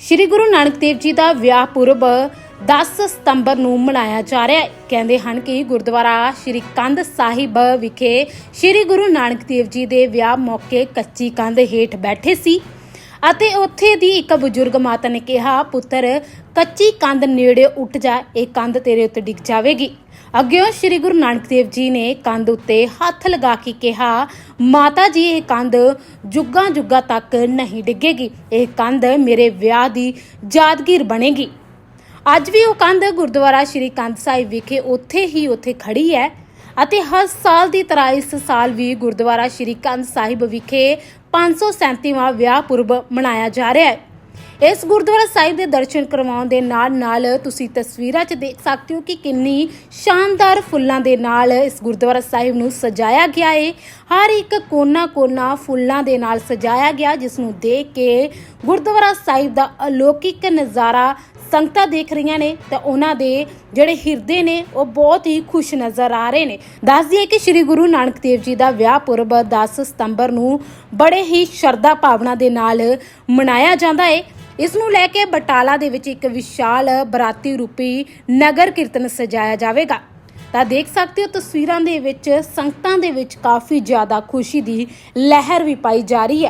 ਸ਼੍ਰੀ ਗੁਰੂ ਨਾਨਕ ਦੇਵ ਜੀ ਦਾ ਵਿਆਹ ਪੁਰਬ 10 ਸਤੰਬਰ ਨੂੰ ਮਨਾਇਆ ਜਾ ਰਿਹਾ ਹੈ। ਕਹਿੰਦੇ ਹਨ ਕਿ ਗੁਰਦੁਆਰਾ ਸ਼੍ਰੀ ਕੰਧ ਸਾਹਿਬ ਵਿਖੇ ਸ਼੍ਰੀ ਗੁਰੂ ਨਾਨਕ ਦੇਵ ਜੀ ਦੇ ਵਿਆਹ ਮੌਕੇ ਕੱਚੀ ਕੰਧ ਹੇਠ ਬੈਠੇ ਸੀ। ਅਤੇ ਉੱਥੇ ਦੀ ਇੱਕ ਬਜ਼ੁਰਗ ਮਾਤਾ ਨੇ ਕਿਹਾ, ਪੁੱਤਰ, ਕੱਚੀ ਕੰਧ ਨੇੜੇ ਉੱਠ ਜਾ, ਇਹ ਕੰਧ ਤੇਰੇ ਉੱਤੇ ਡਿੱਗ ਜਾਵੇਗੀ। ਅੱਗੇ ਸ਼੍ਰੀ ਗੁਰੂ ਨਾਨਕ ਦੇਵ ਜੀ ਨੇ ਕੰਧ ਉੱਤੇ ਹੱਥ ਲਗਾ ਕੇ ਕਿਹਾ, ਮਾਤਾ ਜੀ, ਇਹ ਕੰਧ ਜੁੱਗਾਂ ਜੁੱਗਾਂ ਤੱਕ ਨਹੀਂ ਡਿੱਗੇਗੀ। ਇਹ ਕੰਧ ਮੇਰੇ ਵਿਆਹ ਦੀ ਯਾਦਗੀਰ ਬਣੇਗੀ। ਅੱਜ ਵੀ ਉਹ ਕੰਧ ਗੁਰਦੁਆਰਾ ਸ਼੍ਰੀ ਕੰਧ ਸਾਹਿਬ ਵਿਖੇ ਉੱਥੇ ਹੀ ਉੱਥੇ ਖੜੀ ਹੈ। ਅਤੇ ਹਰ ਸਾਲ ਦੀ ਤਰ੍ਹਾਂ ਇਸ ਸਾਲ ਵੀ ਗੁਰਦੁਆਰਾ ਸ਼੍ਰੀ ਕੰਧ ਸਾਹਿਬ ਵਿਖੇ 537ਵਾਂ ਵਿਆਹ ਪੁਰਬ ਮਨਾਇਆ ਜਾ ਰਿਹਾ ਹੈ। ਇਸ ਗੁਰਦੁਆਰਾ ਸਾਹਿਬ ਦੇ ਦਰਸ਼ਨ ਕਰਵਾਉਣ ਦੇ ਨਾਲ ਨਾਲ ਤੁਸੀਂ ਤਸਵੀਰਾਂ 'ਚ ਦੇਖ ਸਕਦੇ ਹੋ ਕਿ ਕਿੰਨੀ ਸ਼ਾਨਦਾਰ ਫੁੱਲਾਂ ਦੇ ਨਾਲ ਇਸ ਗੁਰਦੁਆਰਾ ਸਾਹਿਬ ਨੂੰ ਸਜਾਇਆ ਗਿਆ ਹੈ ਹਰ ਇੱਕ ਕੋਨਾ-ਕੋਨਾ ਫੁੱਲਾਂ ਦੇ ਨਾਲ ਸਜਾਇਆ ਗਿਆ, ਜਿਸ ਨੂੰ ਦੇਖ ਕੇ ਗੁਰਦੁਆਰਾ ਸਾਹਿਬ ਦਾ ਅਲੌਕਿਕ ਨਜ਼ਾਰਾ ਸੰਗਤਾਂ ਦੇਖ ਰਹੀਆਂ ਨੇ ਤਾਂ ਉਹਨਾਂ ਦੇ ਜਿਹੜੇ ਹਿਰਦੇ ਨੇ, ਉਹ ਬਹੁਤ ਹੀ ਖੁਸ਼ ਨਜ਼ਰ ਆ ਰਹੇ ਨੇ। ਦੱਸ ਦਈਏ ਕਿ ਸ੍ਰੀ ਗੁਰੂ ਨਾਨਕ ਦੇਵ ਜੀ ਦਾ ਵਿਆਹ ਪੁਰਬ 10 ਸਤੰਬਰ ਨੂੰ ਬੜੇ ਹੀ ਸ਼ਰਧਾ ਭਾਵਨਾ ਦੇ ਨਾਲ ਮਨਾਇਆ ਜਾਂਦਾ ਹੈ ਇਸ ਨੂੰ ਲੈ ਕੇ ਬਟਾਲਾ ਦੇ ਵਿੱਚ ਇੱਕ ਵਿਸ਼ਾਲ ਬਰਾਤੀ ਰੂਪੀ ਨਗਰ ਕੀਰਤਨ ਸਜਾਇਆ ਜਾਵੇਗਾ। ਤਾਂ ਦੇਖ ਸਕਦੇ ਹੋ ਤਸਵੀਰਾਂ ਦੇ ਵਿੱਚ ਸੰਗਤਾਂ ਦੇ ਵਿੱਚ ਕਾਫੀ ਜ਼ਿਆਦਾ ਖੁਸ਼ੀ ਦੀ ਲਹਿਰ ਵੀ ਪਾਈ ਜਾ ਰਹੀ ਹੈ।